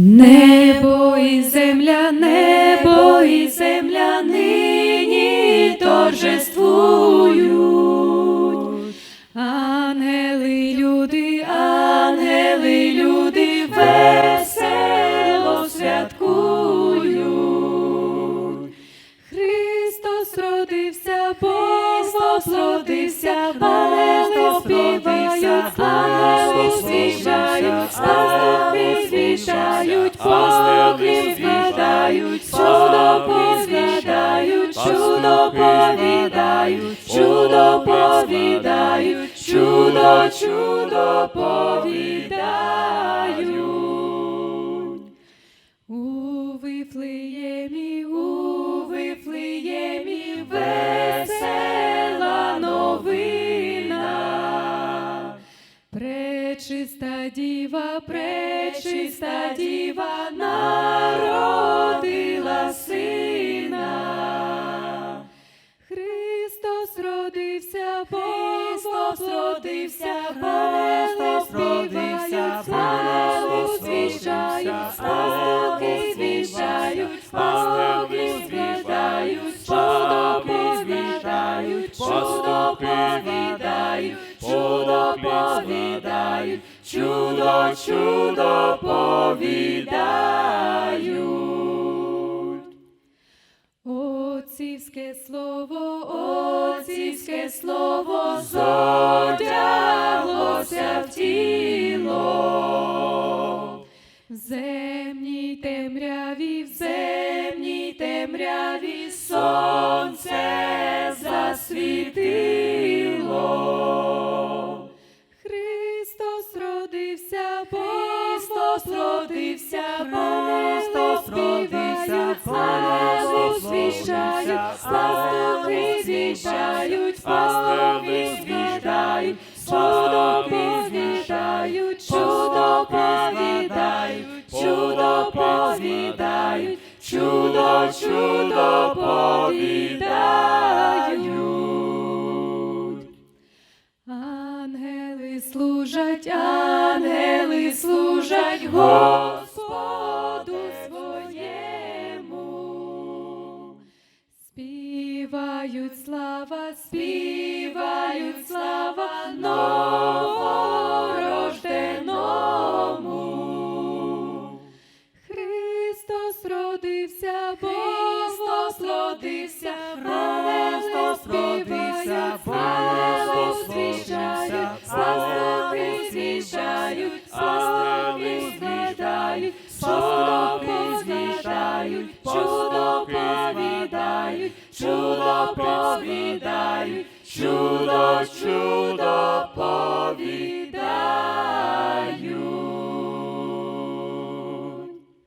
Небо і земля, небо і земля нині торжествують. Ангели, люди, ангели, люди весело святкують. Христос родився, Бог родився, ангели співають, ангели світають, поклін чудо повідають, чудо повідають, чудо повідають, чудо, чудо повідають. Пречиста діва, пречиста діва народила сина. Христос родився, Христос родився, Христос родився, славу звіщають, пастухи звіщають, пастухи звіщають, чудо повідають, чудо повідають, чудо повідають, чудо, чудо повідають. Отцівське слово, отцівське слово зодяглося в тіло. В земній темряві, в земній темряві сонце засвітило. Христос родився, Христос родився, славу звіщають, пастухи звіщають, пастухи звіщають, чудо повідають, чудо повідають, чудо повідають, чудо, чудо повідають. Служать Господу своєму. Співають слава, співають слава новорожденому. Христос родився, Христос родився, чудо повідають, чудо повідають, чудо повідають, чудо, чудо